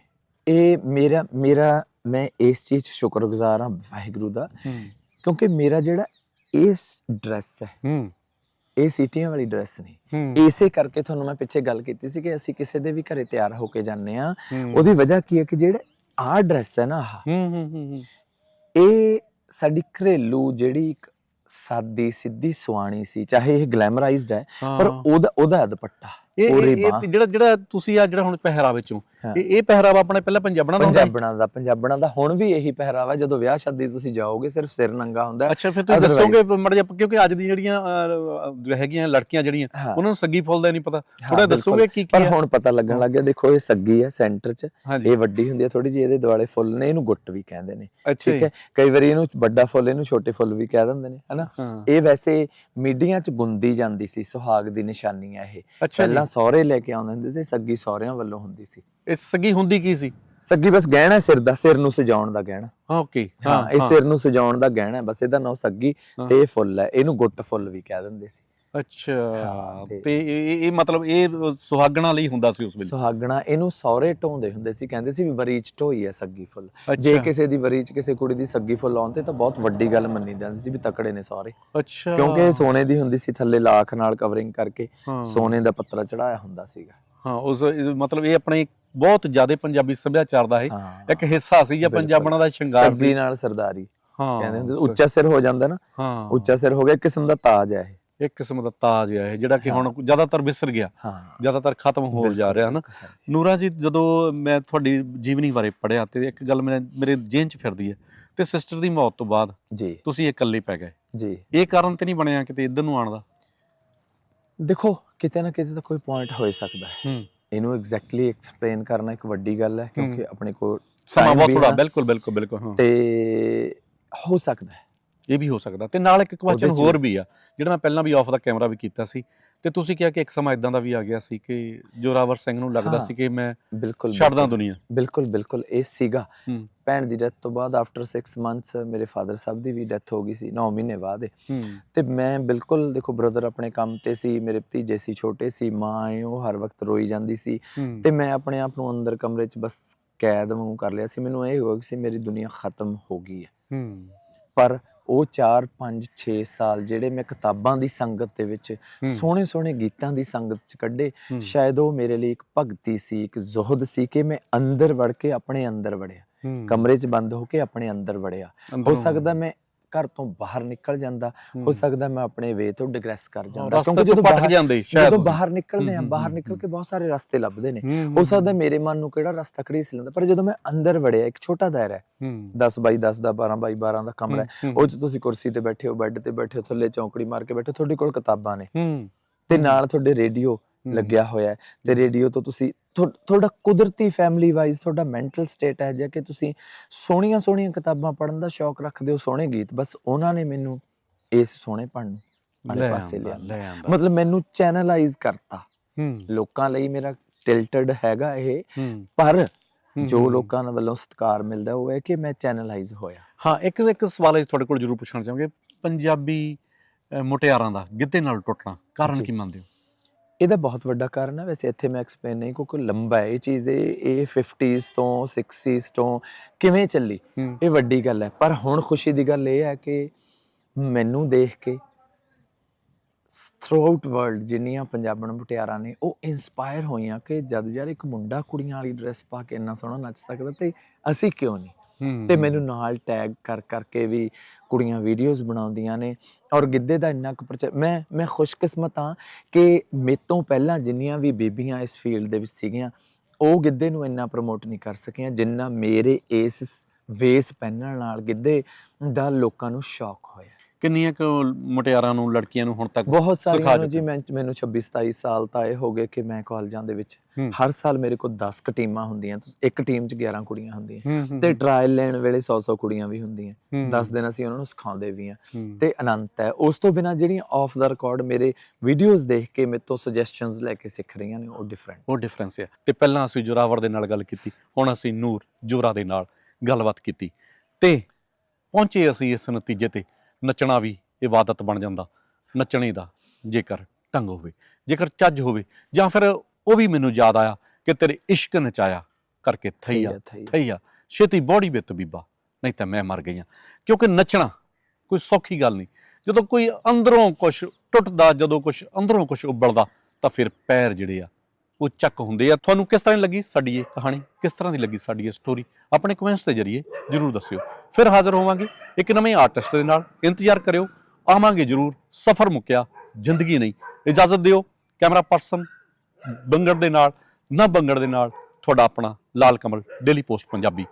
ਇਹ ਮੇਰਾ ਮੇਰਾ ਮੈਂ ਇਸ ਚੀਜ਼ 'ਚ ਸ਼ੁਕਰਗੁਜ਼ਾਰ ਹਾਂ ਵਾਹਿਗੁਰੂ ਦਾ ਕਿਉਂਕਿ ਮੇਰਾ ਜਿਹੜਾ ਇਸ ਡਰੈਸ ਹੈ ਹੂੰ। ਇਹ ਸੀਟੀਆਂ ਵਾਲੀ ਡਰੈਸ ਹੂੰ ਇਸੇ ਕਰਕੇ ਤੁਹਾਨੂੰ ਮੈਂ ਪਿੱਛੇ ਗੱਲ ਕੀਤੀ ਸੀ ਕਿ ਅਸੀਂ ਕਿਸੇ ਦੇ ਵੀ ਘਰੇ ਤਿਆਰ ਹੋ ਕੇ ਜਾਂਦੇ ਆ। ਉਹਦੀ ਵਜ੍ਹਾ ਕੀ ਹੈ ਕਿ ਜਿਹੜੇ ਆਹ ਡਰੈਸ ਹੈ ਨਾ ਆਹ। ਇਹ ਸਾਡੀ ਘਰੇਲੂ ਜਿਹੜੀ ਇੱਕ ਸਾਦੀ ਸਿੱਧੀ ਸੁਆਣੀ ਸੀ ਚਾਹੇ ਇਹ ਗਲੈਮਰਾਈਜ਼ਡ ਹੈ ਪਰ। ਉਹਦਾ ਉਹਦਾ ਦੁਪੱਟਾ ਇਹ। ਜਿਹੜਾ ਜਿਹੜਾ ਤੁਸੀਂ ਆ ਜਿਹੜਾ ਹੁਣ ਪਹਿਰਾਵੇ ਚੋਂ। ਇਹ ਇਹ ਪਹਿਰਾਵਾ ਆਪਣੇ ਪਹਿਲਾਂ ਪੰਜਾਬਣਾ ਦਾ? ਪੰਜਾਬਣਾ ਦਾ ਪੰਜਾਬਣਾ ਦਾ ਹੁਣ ਵੀ ਇਹੀ ਪਹਿਰਾਵਾ ਜਦੋਂ ਵਿਆਹ ਸ਼ਾਦੀ ਤੁਸੀਂ ਜਾਓਗੇ ਸਿਰਫ ਸਿਰ ਨੰਗਾ ਹੁੰਦਾ। ਅੱਛਾ ਫਿਰ ਤੁਸੀਂ ਦੱਸੋਗੇ ਮੜ ਜਾ ਕਿਉਂਕਿ ਅੱਜ ਦੀ ਜਿਹੜੀਆਂ ਹੈਗੀਆਂ ਲੜਕੀਆਂ ਜਿਹੜੀਆਂ ਉਹਨਾਂ ਨੂੰ ਸੱਗੀ ਫੁੱਲ ਦਾ ਨਹੀਂ ਪਤਾ। ਥੋੜਾ। ਦੱਸੋਗੇ ਕੀ ਕੀ ਪਰ ਹੁਣ ਪਤਾ ਲੱਗਣ ਲੱਗ ਗਿਆ ਦੇਖੋ ਇਹ ਸੱਗੀ ਹੈ ਸੈਂਟਰ 'ਚ। ਇਹ ਵੱਡੀ ਹੁੰਦੀ ਹੈ ਥੋੜੀ ਜਿਹੀ ਇਹਦੇ ਦੁਆਲੇ ਫੁੱਲ ਨੇ ਇਹਨੂੰ ਗੁੱਟ ਵੀ ਕਹਿੰਦੇ ਨੇ। ਠੀਕ ਹੈ? ਕਈ ਵਾਰੀ ਇਹਨੂੰ ਵੱਡਾ ਫੁੱਲ ਇਹਨੂੰ ਛੋਟੇ ਫੁੱਲ ਵੀ ਕਹਿ ਦਿੰਦੇ ਨੇ ਹਨਾ? ਇਹ ਵੈਸੇ ਮੀਡੀਆਂ 'ਚ ਗੁੰਦੀ ਜਾਂਦੀ ਸੀ ਸੁਹਾਗ ਦੀ ਨਿਸ਼ਾਨੀ ਹੈ ਇਹ। ਪਹਿਲਾਂ ਸਹੁਰੇ ਲੈ ਕੇ ਆਉਂਦੇ ਹੁੰਦੇ ਸੀ ਸੱਗੀ ਸਹੁਰਿਆਂ ਵੱਲੋਂ ਹੁੰਦੀ ਸੀ। ਇਹ ਸੱਗੀ ਹੁੰਦੀ ਕੀ ਸੀ? ਸੱਗੀ ਬਸ ਗਹਿਣਾ ਸਿਰ ਦਾ ਸਿਰ ਨੂੰ ਸਜਾਉਣ ਦਾ ਗਹਿਣਾ। ਓਕੇ ਹਾਂ ਇਹ ਸਿਰ ਨੂੰ ਸਜਾਉਣ ਦਾ ਗਹਿਣਾ ਹੈ ਬਸ ਇਹਦਾ ਨਾਮ ਸੱਗੀ। ਤੇ ਇਹ ਫੁੱਲ ਹੈ ਇਹਨੂੰ ਗੁੱਟ ਫੁੱਲ ਵੀ ਕਹਿ ਦਿੰਦੇ ਸੀ। ਅੱਛਾ ਤੇ- ਇਹ ਇਹ- ਮਤਲਬ ਇਹ ਸੁਹਾਗਣਾ ਲਈ ਹੁੰਦਾ ਸੀ ਉਸ ਵੇਲੇ? ਸੁਹਾਗਣਾ ਇਹਨੂੰ ਸਹੁਰੇ ਢੋਂਦੇ ਹੁੰਦੇ ਸੀ ਕਹਿੰਦੇ ਸੀ ਵੀ ਵਰੀ 'ਚ ਢੋਈ ਹੈ ਸੱਗੀ ਫੁੱਲ। ਜੇ ਕਿਸੇ ਦੀ ਵਰੀ 'ਚ ਕਿਸੇ ਕੁੜੀ ਦੀ ਸੱਗੀ ਫੁੱਲ ਆਉਣ ਤੇ ਤਾਂ ਬਹੁਤ ਵੱਡੀ ਗੱਲ ਮੰਨੀ ਜਾਂਦੀ ਸੀ ਵੀ ਤਕੜੇ ਨੇ ਸਹੁਰੇ ਅੱਛਾ। ਕਿਉਂਕਿ ਇਹ ਸੋਨੇ ਦੀ ਹੁੰਦੀ ਸੀ ਥੱਲੇ ਲਾਖ ਨਾਲ ਕਵਰਿੰਗ ਕਰਕੇ। ਸੋਨੇ ਦਾ ਪੱਤਰਾ ਚੜਾਇਆ ਹੁੰਦਾ ਸੀਗਾ। ਹਾਂ ਉਸ ਮਤਲਬ ਇਹ ਆਪਣੇ ਬਹੁਤ ਜ਼ਿਆਦਾ ਪੰਜਾਬੀ ਸੱਭਿਆਚਾਰ ਦਾ ਇਹ ਹਾਂ। ਇੱਕ ਹਿੱਸਾ ਸੀ ਜਾਂ ਬਿਲਕੁਲ। ਪੰਜਾਬਣਾ ਦਾ ਸ਼ਿੰਗਾਰ ਸੱਗੀ ਸੀ। ਨਾਲ ਸਰਦਾਰੀ। ਹਾਂ ਕਹਿੰਦੇ ਹੁੰਦੇ। ਉੱਚਾ ਸਿਰ ਹੋ ਜਾਂਦਾ ਨਾ। ਹਾਂ। ਉੱਚਾ ਸਿਰ ਹੋ ਗਿਆ ਇੱਕ ਕਿਸਮ ਦਾ ਤਾਜ ਹੈ ਇਹ। ਇੱਕ ਕਿਸਮ ਦਾ ਤਾਜ ਹੈ ਇਹ ਜਿਹੜਾ ਕਿ ਹੁਣ ਜ਼ਿਆਦਾਤਰ ਵਿਸਰ ਗਿਆ। ਹਾਂ। ਜ਼ਿਆਦਾਤਰ ਖਤਮ ਹੋ ਜਾ ਰਿਹਾ ਹਨਾ। ਹਾਂਜੀ। ਨੂਰਾ ਜੀ ਜਦੋਂ ਮੈਂ ਤੁਹਾਡੀ ਜੀਵਨੀ ਬਾਰੇ ਪੜਿਆ ਤੇ ਇੱਕ ਗੱਲ ਮੇਰੇ ਮੇਰੇ ਜ਼ਿਹਨ 'ਚ ਫਿਰਦੀ ਹੈ ਤੇ ਸਿਸਟਰ ਦੀ ਮੌਤ ਤੋਂ ਬਾਅਦ ਜੀ। ਤੁਸੀਂ ਇਕੱਲੇ ਪੈ ਗਏ। ਜੀ। ਇਹ ਕਾਰਨ ਤੇ ਨਹੀਂ ਬਣਿਆ ਕਿਤੇ ਇੱਧਰ ਨੂੰ ਆਉਣ ਦਾ? ਦੇਖੋ ਕਿਤੇ ਨਾ ਕਿਤੇ ਤਾਂ ਕੋਈ ਪੁਆਇੰਟ ਹੀ ਸਕਦਾ ਹੈ। ਹੂੰ। ਇਹਨੂੰ ਐਗਜ਼ੈਕਟਲੀ ਐਕਸਪਲੇਨ ਕਰਨਾ ਇੱਕ ਵੱਡੀ ਗੱਲ ਹੈ ਕਿਉਂਕਿ ਆਪਣੇ ਕੋਲ ਸਮਾਂ ਬਹੁਤ ਥੋੜਾ। ਬਿਲਕੁਲ ਬਿਲਕੁਲ ਬਿਲਕੁਲ ਹਾਂ। ਤੇ ਹੋ ਸਕਦਾ ਹੈ। ਇਹ ਵੀ ਹੋ ਸਕਦਾ। ਤੇ ਨਾਲ ਇੱਕ ਕੁਐਸਚਨ ਹੋਰ ਵੀ ਆ ਜਿਹੜਾ ਮੈਂ ਪਹਿਲਾਂ ਵੀ ਆਫ ਦਾ ਕੈਮਰਾ ਵੀ ਕੀਤਾ ਸੀ। ਤੇ ਤੁਸੀਂ ਕਿਹਾ ਕਿ ਇੱਕ ਸਮਾਂ ਇਦਾਂ ਦਾ ਵੀ ਆ ਗਿਆ ਸੀ ਕਿ ਜੋਰਾਵਰ ਸਿੰਘ ਨੂੰ ਲੱਗਦਾ। ਸੀ ਕਿ ਮੈਂ ਬਿਲਕੁਲ ਛੱਡਦਾ ਦੁਨੀਆ। ਬਿਲਕੁਲ ਬਿਲਕੁਲ ਇਹ ਸੀਗਾ। ਭੈਣ ਦੀ ਡੈਥ ਤੋਂ ਬਾਅਦ ਆਫਟਰ 6 ਮੰਥਸ ਮੇਰੇ ਫਾਦਰ ਸਾਹਿਬ ਦੀ ਵੀ ਡੈਥ ਹੋ ਗਈ ਸੀ 9 ਮਹੀਨੇ ਬਾਅਦ। ਤੇ ਮੈਂ ਬਿਲਕੁਲ ਦੇਖੋ ਬ੍ਰਦਰ ਆਪਣੇ ਕੰਮ ਤੇ ਸੀ ਮੇਰੇ ਭਤੀਜੇ ਸੀ ਛੋਟੇ ਸੀ ਮਾਂ ਏ ਉਹ ਹਰ ਵਕਤ ਰੋਈ ਜਾਂਦੀ ਸੀ। ਤੇ ਮੈਂ ਆਪਣੇ ਆਪ ਨੂੰ ਅੰਦਰ ਕਮਰੇ 'ਚ ਬਸ ਕੈਦ ਵਾਂਗੂ ਕਰ ਲਿਆ ਸੀ। ਮੈਨੂੰ ਇਹ ਹੋ ਗਿਆ ਸੀ ਮੇਰੀ ਦੁਨੀਆ ਖਤਮ ਹੋ ਗਈ ਹੂੰ। ਪਰ ਉਹ 4 5 6 ਸਾਲ ਜਿਹੜੇ ਮੈਂ ਕਿਤਾਬਾਂ ਦੀ ਸੰਗਤ ਦੇ ਵਿੱਚ ਸੋਹਣੇ ਸੋਹਣੇ ਗੀਤਾਂ ਦੀ ਸੰਗਤ 'ਚ ਕੱਢੇ ਸ਼ਾਇਦ ਉਹ ਮੇਰੇ ਲਈ ਇੱਕ ਭਗਤੀ ਸੀ ਇੱਕ ਜ਼ੁਹਦ ਸੀ ਕਿ ਮੈਂ ਅੰਦਰ ਵੜ ਕੇ ਆਪਣੇ ਅੰਦਰ ਵੜਿਆ। ਕਮਰੇ 'ਚ ਬੰਦ ਹੋ ਕੇ ਆਪਣੇ ਅੰਦਰ ਵੜਿਆ। ਹੋ। ਸਕਦਾ ਮੈਂ ਘਰ ਤੋਂ ਬਾਹਰ ਨਿਕਲ ਜਾਂਦਾ ਹੂੰ। ਸਕਦਾ ਮੈਂ ਆਪਣੇ ਵੇ ਤੋਂ ਡਿਗਰੈਸ ਕਰ ਜਾਂਦਾ ਕਿਉਂਕਿ ਜਦੋਂ ਬਾਹਰ ਜਾਂਦੇ ਜਦੋਂ। ਬਾਹਰ ਨਿਕਲਦੇ ਆ ਬਾਹਰ ਨਿਕਲ। ਕੇ ਬਹੁਤ ਸਾਰੇ ਰਸਤੇ ਲੱਭਦੇ ਨੇ। ਹੂੰ, ਸਕਦਾ ਮੇਰੇ ਮਨ ਨੂੰ ਕਿਹੜਾ ਰਸਤਾ ਖੜੀਸ ਲੈਂਦਾ ਪਰ ਜਦੋਂ ਮੈਂ ਅੰਦਰ ਵੜਿਆ ਇੱਕ ਛੋਟਾ ਦਾਇਰਾ ਹੈ। ਹੂੰ। 10 ਬਾਈ 10 ਦਾ 12 ਬਾਈ 12 ਦਾ ਕਮਰਾ ਹੈ। ਉਹ ਚ ਤੁਸੀਂ ਕੁਰਸੀ ਤੇ ਬੈਠੇ ਹੋ ਬੈੱਡ ਤੇ ਬੈਠੇ ਹੋ ਥੱਲੇ ਚੌਂਕੜੀ ਮਾਰ ਕੇ ਬੈਠੇ ਤੁਹਾਡੇ ਕੋਲ ਕਿਤਾਬਾਂ ਨੇ। ਤੇ ਨਾਲ ਤੁਹਾਡੇ ਰੇਡੀਓ ਲੱਗਿਆ ਹੋਇਆ ਤੇ ਰੇਡੀਓ ਤੋਂ ਤੁਸੀਂ ਤੁਹਾ- ਤੁਹਾਡਾ ਕੁਦਰਤੀ ਫੈਮਿਲੀ ਵਾਈਜ਼ ਤੁਹਾਡਾ ਮੈਂਟਲ ਸਟੇਟ ਹੈ ਜੇ ਕਿ ਤੁਸੀਂ ਸੋਹਣੀਆਂ ਸੋਹਣੀਆਂ ਕਿਤਾਬਾਂ ਪੜ੍ਹਨ ਦਾ ਸ਼ੌਕ ਰੱਖਦੇ ਹੋ ਸੋਹਣੇ ਗੀਤ ਬਸ ਉਹਨਾਂ ਨੇ ਮੈਨੂੰ ਇਸ ਸੋਹਣੇਪਣ ਨੂੰ ਵਾਲੇ ਪਾਸੇ ਆਂਦਾ, ਲਿਆਂਦਾ। ਲੈ ਆਂਦਾ। ਮਤਲਬ ਮੈਨੂੰ ਚੈਨਲਾਈਜ਼ ਕਰਤਾ। ਲੋਕਾਂ ਲਈ ਮੇਰਾ ਟਿਲਟਡ ਹੈਗਾ ਇਹ। ਪਰ ਜੋ। ਲੋਕਾਂ ਵੱਲੋਂ ਸਤਿਕਾਰ ਮਿਲਦਾ ਉਹ ਹੈ ਕਿ ਮੈਂ ਚੈਨਲਾਈਜ਼ ਹੋਇਆ। ਹਾਂ ਇੱਕ ਇੱਕ ਸਵਾਲ ਤੁਹਾਡੇ ਕੋਲ ਜ਼ਰੂਰ ਪੁੱਛਣਾ ਚਾਹਾਂਗੇ। ਪੰਜਾਬੀ ਮੁਟਿਆਰਾਂ ਦਾ ਗਿੱਧੇ ਨਾਲ ਟੁੱਟਣਾ ਕਾਰਨ। ਕੀ ਮੰਨਦੇ ਹੋ? ਇਹਦਾ ਬਹੁਤ ਵੱਡਾ ਕਾਰਨ ਹੈ ਵੈਸੇ ਇੱਥੇ ਮੈਂ ਐਕਸਪਲੇਨ ਨਹੀਂ ਕਿਉਂਕਿ ਲੰਬਾ ਹੈ ਇਹ ਚੀਜ਼ ਇਹ ਇਹ 50s ਤੋਂ 60s ਤੋਂ ਕਿਵੇਂ ਚੱਲੀ? ਇਹ ਵੱਡੀ ਗੱਲ ਹੈ। ਪਰ ਹੁਣ ਖੁਸ਼ੀ ਦੀ ਗੱਲ ਇਹ ਹੈ ਕਿ ਮੈਨੂੰ ਦੇਖ ਕੇ ਥਰੂ ਆਊਟ ਵਰਲਡ ਜਿੰਨੀਆਂ ਪੰਜਾਬਣ ਮੁਟਿਆਰਾਂ ਨੇ ਉਹ ਇਨਸਪਾਇਰ ਹੋਈਆਂ ਕਿ ਜਦ ਯਾਰ ਇੱਕ ਮੁੰਡਾ ਕੁੜੀਆਂ ਵਾਲੀ ਡਰੈਸ ਪਾ ਕੇ ਇੰਨਾ ਸੋਹਣਾ ਨੱਚ ਸਕਦਾ ਤੇ ਅਸੀਂ ਕਿਉਂ ਨਹੀਂ? ਤੇ ਮੈਨੂੰ ਨਾਲ ਟੈਗ ਕਰ ਕਰਕੇ ਵੀ ਕੁੜੀਆਂ ਵੀਡੀਓਜ਼ ਬਣਾਉਂਦੀਆਂ ਨੇ ਔਰ ਗਿੱਧੇ ਦਾ ਇੰਨਾ ਕੁ ਪ੍ਰਚਾਰ ਮੈਂ ਮੈਂ ਖੁਸ਼ਕਿਸਮਤ ਹਾਂ ਕਿ ਮੇਰੇ ਤੋਂ ਪਹਿਲਾਂ ਜਿੰਨੀਆਂ ਵੀ ਬੀਬੀਆਂ ਇਸ ਫੀਲਡ ਦੇ ਵਿੱਚ ਸੀਗੀਆਂ ਉਹ ਗਿੱਧੇ ਨੂੰ ਇੰਨਾ ਪ੍ਰਮੋਟ ਨਹੀਂ ਕਰ ਸਕੀਆਂ ਜਿੰਨਾ ਮੇਰੇ ਇਸ ਵੇਸ ਪਹਿਨਣ ਨਾਲ ਗਿੱਧੇ ਦਾ ਲੋਕਾਂ ਨੂੰ ਸ਼ੌਕ ਹੋਇਆ। ਕਿੰਨੀਆਂ ਕੁ ਮੁਟਿਆਰਾਂ ਨੂੰ ਲੜਕੀਆਂ ਨੂੰ ਹੁਣ ਤੱਕ ਬਹੁਤ ਸਾਰੀਆਂ ਨੂੰ ਜੀ। ਮੈਂ ਮੈਨੂੰ 26 27 ਸਾਲ ਤਾਂ ਇਹ ਹੋ ਗਏ ਕਿ ਮੈਂ ਕਾਲਜਾਂ ਦੇ ਵਿੱਚ। ਹਰ ਸਾਲ ਮੇਰੇ ਕੋਲ 10 ਕ ਟੀਮਾਂ ਹੁੰਦੀਆਂ ਇੱਕ ਟੀਮ 'ਚ 11 ਕੁੜੀਆਂ ਹੁੰਦੀਆਂ। ਤੇ ਟਰਾਇਲ ਲੈਣ ਵੇਲੇ 100 100 ਕੁੜੀਆਂ ਵੀ ਹੁੰਦੀਆਂ। ਹੂੰ, 10 ਦਿਨ ਅਸੀਂ ਉਹਨਾਂ ਨੂੰ ਸਿਖਾਉਂਦੇ ਵੀ ਆ ਤੇ ਅਨੰਤ ਹੈ। ਉਸ ਤੋਂ ਬਿਨਾ ਜਿਹੜੀਆਂ ਆਫ ਦਾ ਰਿਕਾਰਡ ਮੇਰੇ ਵੀਡੀਓਜ਼ ਦੇਖ ਕੇ ਮੇਰੇ ਤੋਂ ਸੁਜੈਸ਼ਨਸ ਲੈ ਕੇ ਸਿੱਖ ਰਹੀਆਂ ਨੇ ਉਹ ਡਿਫਰੈਂਟ ਉਹ ਡਿਫਰੈਂਸ ਹੈ। ਤੇ ਪਹਿਲਾਂ ਅਸੀਂ ਜੋਰਾਵਰ ਦੇ ਨਾਲ ਗੱਲ ਕੀਤੀ ਹੁਣ ਅਸੀਂ ਨੂਰ ਜੋਰਾ ਦੇ ਨਾਲ ਗੱਲਬਾਤ ਕੀਤੀ। ਤੇ ਪਹੁੰਚੇ ਅਸੀਂ ਇਸ ਨਤੀਜੇ ਤੇ। ਨੱਚਣਾ ਵੀ ਇਬਾਦਤ ਬਣ ਜਾਂਦਾ ਨੱਚਣੇ ਦਾ ਜੇਕਰ ਢੰਗ ਹੋਵੇ ਜੇਕਰ ਚੱਜ ਹੋਵੇ ਜਾਂ ਫਿਰ ਉਹ ਵੀ ਮੈਨੂੰ ਯਾਦ ਆਇਆ ਕਿ ਤੇਰੇ ਇਸ਼ਕ ਨਚਾਇਆ ਕਰਕੇ ਥਈਆ ਥਈਆ ਛੇਤੀ ਬੋੜੀ ਵਿੱਚ ਬੀਬਾ ਨਹੀਂ ਤਾਂ ਮੈਂ ਮਰ ਗਈਆਂ। ਕਿਉਂਕਿ ਨੱਚਣਾ ਕੋਈ ਸੌਖੀ ਗੱਲ ਨਹੀਂ। ਜਦੋਂ ਕੋਈ ਅੰਦਰੋਂ ਕੁਝ ਟੁੱਟਦਾ ਜਦੋਂ ਕੁਝ ਅੰਦਰੋਂ ਕੁਝ ਉਬਲਦਾ ਤਾਂ ਫਿਰ ਪੈਰ ਜਿਹੜੇ ਆ ਉਹ ਚੱਕ ਹੁੰਦੇ ਆ। ਤੁਹਾਨੂੰ ਕਿਸ ਤਰ੍ਹਾਂ ਦੀ ਲੱਗੀ ਸਾਡੀ ਇਹ ਕਹਾਣੀ? ਕਿਸ ਤਰ੍ਹਾਂ ਦੀ ਲੱਗੀ ਸਾਡੀ ਇਹ ਸਟੋਰੀ ਆਪਣੇ ਕਮੈਂਟਸ ਦੇ ਜਰੀਏ ਜਰੂਰ ਦੱਸਿਓ। ਫਿਰ ਹਾਜ਼ਰ ਹੋਵਾਂਗੇ ਇੱਕ ਨਵੇਂ ਆਰਟਿਸਟ ਦੇ ਨਾਲ। ਇੰਤਜ਼ਾਰ ਕਰਿਓ। ਆਵਾਂਗੇ ਜਰੂਰ। ਸਫ਼ਰ ਮੁੱਕਿਆ। ਜ਼ਿੰਦਗੀ ਨਹੀਂ। ਇਜਾਜ਼ਤ ਦਿਓ। ਕੈਮਰਾ ਪਰਸਨ ਬੰਗੜ ਦੇ ਨਾਲ, ਨਾ ਬੰਗੜ ਦੇ ਨਾਲ, ਤੁਹਾਡਾ ਆਪਣਾ ਲਾਲ ਕਮਲ ਡੇਲੀ ਪੋਸਟ ਪੰਜਾਬੀ।